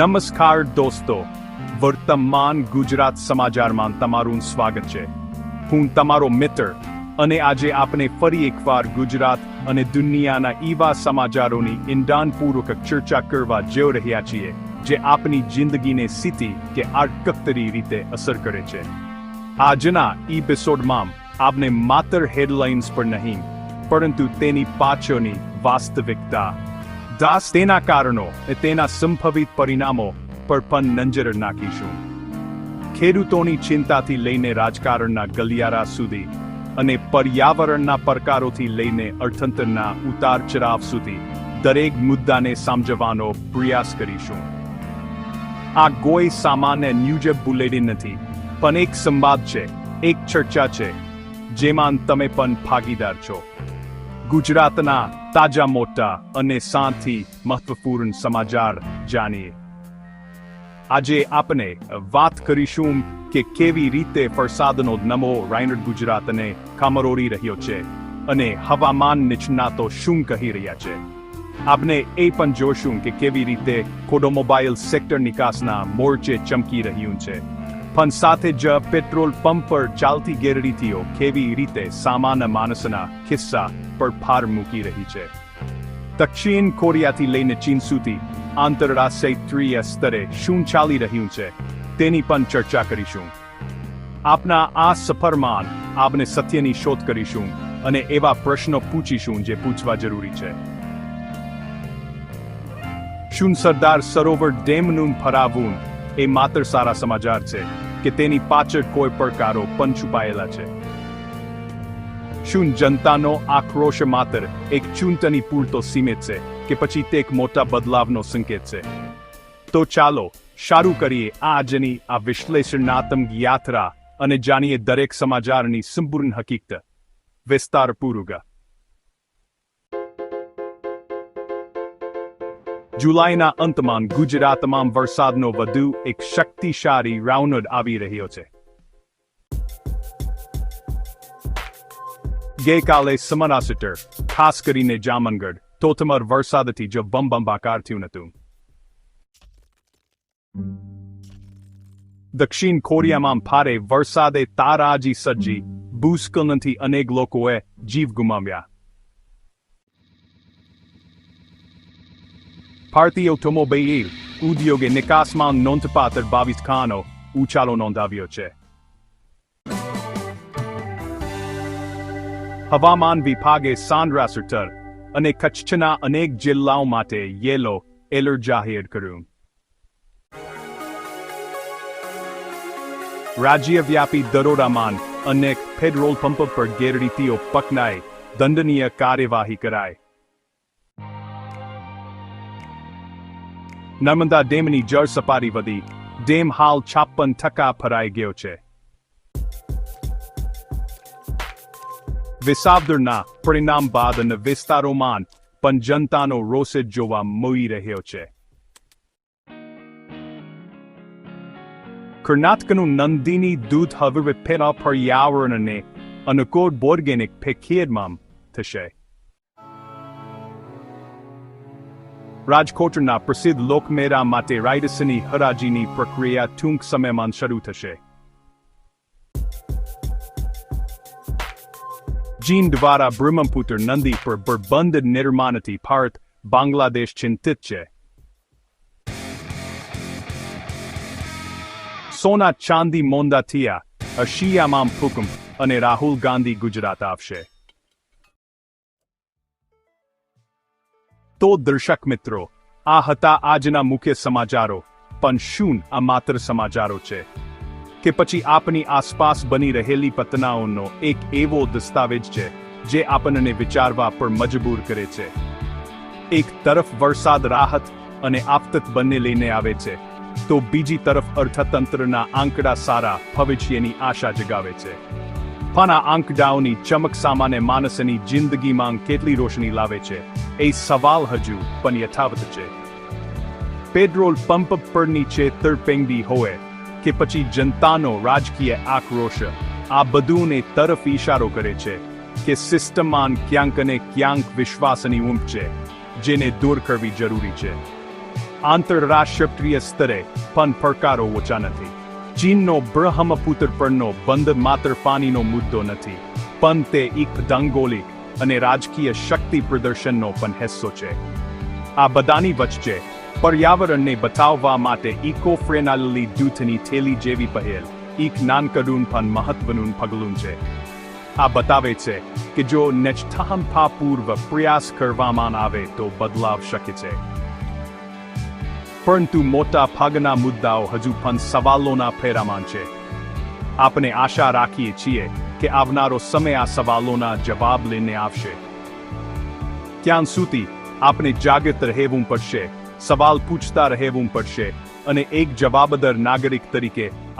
નમસ્કાર દોસ્તો. વર્તમાન ગુજરાત સમાચારમાં તમારું સ્વાગત છે. હું તમારો મિત્ર અને આજે આપણે ફરી એકવાર ગુજરાત અને દુનિયાના એવા સમાચારોની ઈંડાણપૂર્વક ચર્ચા કરવા જઈ રહ્યા છીએ, જે આપની જિંદગીને સીધી કે આડકતરી રીતે અસર કરે છે. આજના એપિસોડમાં આપને માત્ર હેડલાઇન્સ પર નહીં, પરંતુ તેની પાછળની વાસ્તવિકતા દાસ તેના કારણો અને તેના સંભવિત પરિણામો પર પણ નજર નાખીશું. ખેડૂતોની ચિંતાથી લઈને રાજકારણના ગલિયારા સુધી અને પર્યાવરણના પડકારોથી લઈને અર્થતંત્રના ઉતાર ચઢાવ સુધી દરેક મુદ્દાને સમજવાનો પ્રયાસ કરીશું. આ કોઈ સામાન્ય ન્યૂજ બુલેટિન નથી, પણ એક સંવાદ છે, એક ચર્ચા છે, જેમાં તમે પણ ભાગીદાર છો. ગુજરાતના તાજા મોટા અને સાથી મહત્વપૂર્ણ સમાચાર જાણીએ. આજે આપણે વાત કરીશું કે કેવી રીતે વરસાદનો નમો રાયનડ ગુજરાતને કામરોરી રહ્યો છે અને હવામાન નિષ્ણાતો શું કહી રહ્યા છે. આપણે એ પણ જોશું કે કેવી રીતે કોડોમોબાઈલ સેક્ટર નિકાસના મોરચે ચમકી રહ્યું છે. પણ સાથે જ પેટ્રોલ પંપ પર ચાલતી ગેરરીતિઓ કેવી રીતે સામાન્ય માણસના ખિસ્સા પર ભાર મૂકી રહી છે? દક્ષિણ કોરિયાથી લઈને ચીન સુધી આંતરરાષ્ટ્રીય સ્તરે શું ચાલી રહ્યું છે તેની પણ ચર્ચા કરીશું. આપના આ સફરમાં આપને સત્યની શોધ કરીશું અને એવા પ્રશ્નો પૂછીશું જે પૂછવા જરૂરી છે. શું સરદાર સરોવર ડેમનું ભરાવું એ માત્ર સારા સમાચાર છે કે તેની પાછળ કોઈ પડકારો પણ છુપાયેલા છે. શું જનતાનો આક્રોશ માત્ર એક ચૂંટણી પૂરતો સીમિત છે કે પછી તે એક મોટા બદલાવનો સંકેત છે? તો ચાલો શરૂ કરીએ આજની આ વિશ્લેષણાત્મક યાત્રા અને જાણીએ દરેક સમાચારની સંપૂર્ણ હકીકત. વિસ્તાર વિસ્તારપૂર્વક જુલાઈના અંતમાં ગુજરાતમાં વરસાદનો વધુ એક શક્તિશાળી રાઉન્ડ આવી રહ્યો છે. ગઈકાલે સમરાસટર, ખાસ કરીને જામનગઢ તોતમર વરસાદથી જ બંબંબાકાર થયું હતું દક્ષિણ કોરિયામાં ભારે વરસાદે તારાજી સજ્જી ભૂસ્ખલનથી અનેક લોકોએ જીવ ગુમાવ્યા. ભારતીય ઓટોમોબાઈલ ઉદ્યોગે નિકાસમાં નોંધપાત્ર બાવીસ ખાનો ઉછાળો નોંધાવ્યો છે હવામાન વિભાગે સાંદ્રાસુટર અને કચ્છના અનેક જિલ્લાઓ માટે યેલો એલર્ટ જાહેર કર્યું રાજ્યવ્યાપી દરોડામાન અનેક પેટ્રોલ પંપ પર ગેરરીતિઓ પકડાઈ દંડનીય કાર્યવાહી કરાઈ નર્મદા ડેમની જળ સપાટી વધી. ડેમ હાલ છાપન ટકા ભરાઈ ગયો છે. વિસાવદરના પરિણામ બાદ અને વિસ્તારોમાં પણ જનતાનો રોષ જોવા મળી રહ્યો છે. કર્ણાટકનું નંદીની દૂધ હવે પેલા પર્યાવરણને અનુકૂળ બોર્ગેનિક ફેખીરમાં થશે. રાજકોટના પ્રસિદ્ધ લોકમેરા માટે રાયડસની હરાજીની પ્રક્રિયા ટૂંક સમયમાં શરૂ થશે. ચીન દ્વારા બ્રહ્મપુત્ર નદી પર પ્રબંધ નિર્માણથી ભારત બાંગ્લાદેશ ચિંતિત છે. સોના ચાંદી મોંદા થયા, અશિયામાં ભૂકંપ અને રાહુલ ગાંધી ગુજરાત આવશે. તો દર્શક મિત્રો, આ હતા આજના મુખ્ય સમાચારો. પણ શું આ માત્ર સમાચારો છે? કે પછી આપની આસપાસ બની રહેલી પતનાઓનો એક એવો દસ્તાવેજ છે, જે આપણને વિચારવા પર મજબૂર કરે છે. એક તરફ વરસાદ રાહત અને આફતત બંને લઈને આવે છે, તો બીજી તરફ અર્થતંત્રના આંકડા સારા ભવિષ્યની આશા જગાવે છે. આ આંકડાઓની ચમક સામાન્ય માણસની જિંદગીમાં કેટલી રોશની લાવે છે? એ સવાલ હજુ પણ યથાવત છે. પેટ્રોલ પંપ પરની છેતરપિંડી હોય કે પછી જનતાનો રાજકીય આક્રોશ, આ બધુંને તરફ ઈશારો કરે છે કે સિસ્ટમમાં ક્યાંક અને ક્યાંક વિશ્વાસની ઊંઘ છે, જેને દૂર કરવી જરૂરી છે. આંતરરાષ્ટ્રીય સ્તરે પણ પડકારો ઓછા નથી. ચીનનો બ્રહ્મપુત્ર પરનો બંધ માત્ર પાણીનો મુદ્દો નથી, પણ તે એક ભૌગોલિક અને રાજકીય શક્તિ પ્રદર્શનનો પણ હિસ્સો છે. આ બધાની વચ્ચે પર્યાવરણને બચાવવા માટે ઇકો ફ્રેનાલી દૂધની થેલી જેવી પહેલ એક નાનકડું પણ મહત્વનું પગલું છે. આ બતાવે છે કે જો નિષ્ઠાપૂર્વક પ્રયાસ કરવામાં આવે તો બદલાવ શક્ય છે. પરંતુ મોટા ભાગના મુદ્દાઓ હજુ પણ સવાલોના ફેરામાં છે. આપણે આશા રાખીએ છીએ કે આવનારો સમય આ સવાલોના જવાબ લઈને આવશે. ત્યાં સુધી આપણે જાગૃત રહેવું પડશે, સવાલ પૂછતા રહેવું પડશે અને એક જવાબદાર નાગરિક તરીકે